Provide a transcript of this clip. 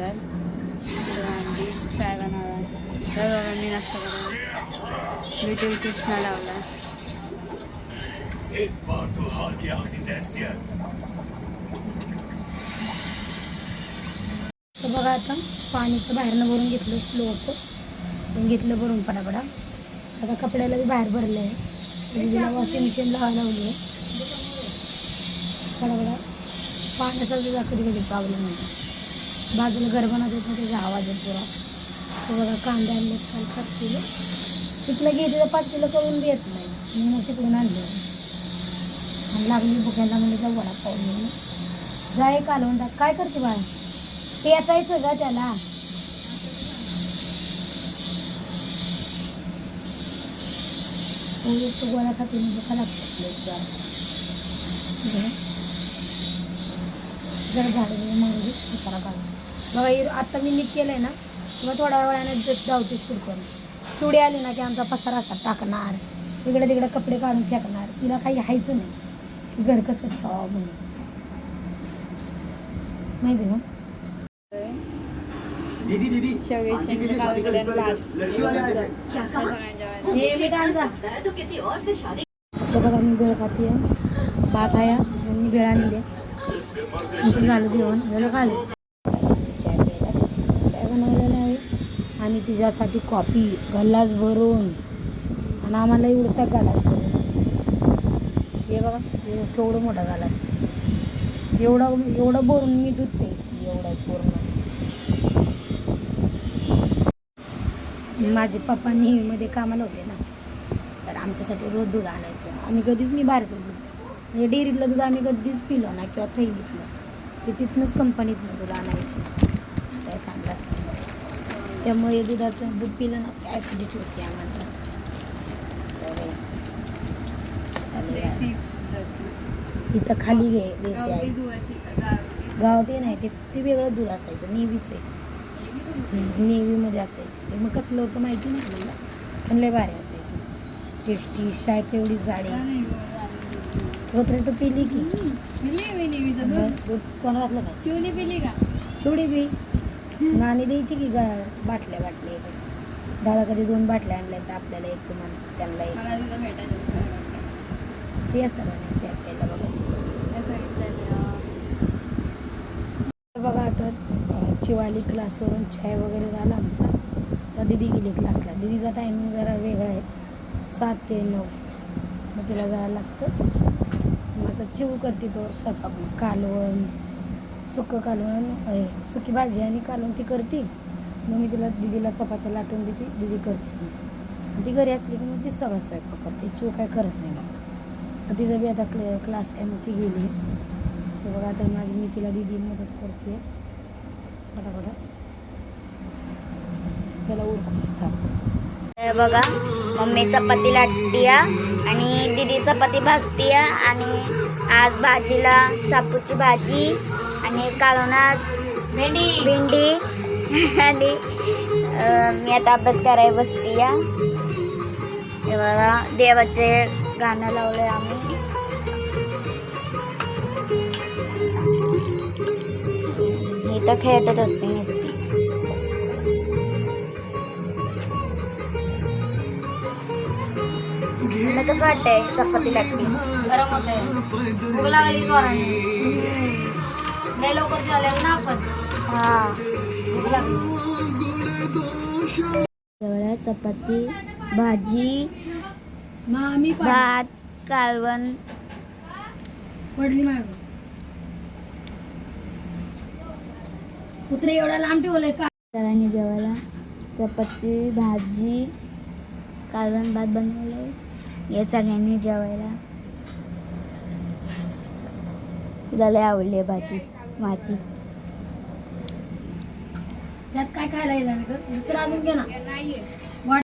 बनवलाय इकडे चाय बनवलाय तर बघा नाश्ता करायला लिटिल कृष्णा लावला तर बघा आता पाणी तर बाहेरनं भरून घेतलं स्लो होतं. घेतलं भरून पडापडा. आता कपड्याला बी बाहेर भरलं आहे तिला वॉशिंग मशीन लावायला लावली आहे पडापडा. पाण्याचा सुद्धा कधी कधी प्रॉब्लेम होता बाजूला गरबा देत नाही त्याचा आवाज येतो पुरा तर बघा कांदे आणले काल पाच किलो. तिथलं घेते तर पाच किलो करून देत नाही. मी मग तिकडून आणलं. आणि लागली बुक्यांना म्हणजे जा वडापाव म्हणून जा एक कालवून टाक काय करते बाळा? ते याचायचं का त्याला. तो गोळ्या खाते म्हणजे का जर जरा जरा सारा मारू काढ बघा हे आता मी नीट केलंय ना किंवा थोड्या वेळाने धावते सुरू करून. चुडी आली ना की आमचा पसारा असा टाकणार इकडे तिकडे कपडे काढून फेकणार तिला काही हायचं नाही. की घर कसं ठेवावं म्हणून. माहिती आहे केले. हे मी तर बघा मी बेळ खाते भात आहे आणि बेळ आणली झालं जेवण. झालं खालं चाय प्यायला चाय बनवलेला आहे आणि तिच्यासाठी कॉफी गल्लास भरून आणि आम्हाला एवढसा गालास भरून. हे बघा केवढं मोठा गालास एवढा एवढं भरून मी दूध प्यायची एवढं पूर्ण. माझे पप्पा नेहमीमध्ये कामाला होते ना तर आमच्यासाठी रोज दूध आणायचं. आम्ही कधीच मी बाहेरचं दूध म्हणजे डेअरीतलं दूध आम्ही कधीच पिलो ना किंवा थैलीतलं. ते तिथनंच कंपनीतनं दूध आणायचे. त्यामुळे दुधाचं दूध पिलं ना ॲसिडिटी होते आम्हाला. इथं खाली घे देशी आहे. गावठी? नाही ते ते वेगळं दूध असायचं नेव्हीचं आहे. नेव्हीमध्ये असायचे. ते मग कसलं होतं माहिती नाही मला पण लय भारी असायचं. टेस्टी शाय तेवढी जाडी. होत्र तर पिली की. दूध. तोंडात घातलं? का चिवणी पिली का? चिवडी बी नाणी द्यायची की गा बाटल्या बाटल्या एक. दादा कधी दोन बाटल्या आणल्या तर आपल्याला एक तुम्हाला त्यांना एक. मला तिथं भेटायचं ते बघा. बघा आता चिवाली क्लासवरून चाय वगैरे झाला आमचा. तर दिदी गेली क्लासला दिदीचा टायमिंग जरा वेगळा आहे. सात ते नऊ. मग तिला जायला लागतं. मग आता चिव करते तो स्वयंपाक. कालवण सुकं कालवण सुकी भाजी आणि कालवण ती करते. मग मी तिला दिदीला चपात्या लाटून देते दिदी करते ती. घरी असली की मग ती सगळं स्वयंपाक करते चिव काय करत नाही मग. तिचा बी आता क्ल क्लास आहे मग ती गेली. तर बघा आता माझी मी तिला दिदी मदत करते. फटाफट. चला ओळखू बघा मम्मी चपाती लाटतीया आणि दीदी चपाती भाजतीया आणि आज भाजीला शापूची भाजी आणि कालवणात भेंडी. भेंडी. आणि मी आता अभ्यास करायला बसतीया हे बघा देवाचे गाणं लावले आम्ही. मी तर खेळतच असते नुसती. मला कसं वाटतंय चपाती लागते गरम होत लागली लय लवकर जेवल्या ना आपण? हा. भूक लागली जेवढ्या चपाती भाजी आम्ही भात कालवण. पडली मारून कुत्रे एवढा लांब ठेवलंय का? सगळ्यांनी जेवायला चपाती भाजी कालवण भात बनवलंय. या सगळ्यांनी जेवायला. तुला लय आवडली आहे भाजी. माझी त्यात काय खायला येणार ग? दुसरं अजून घे ना.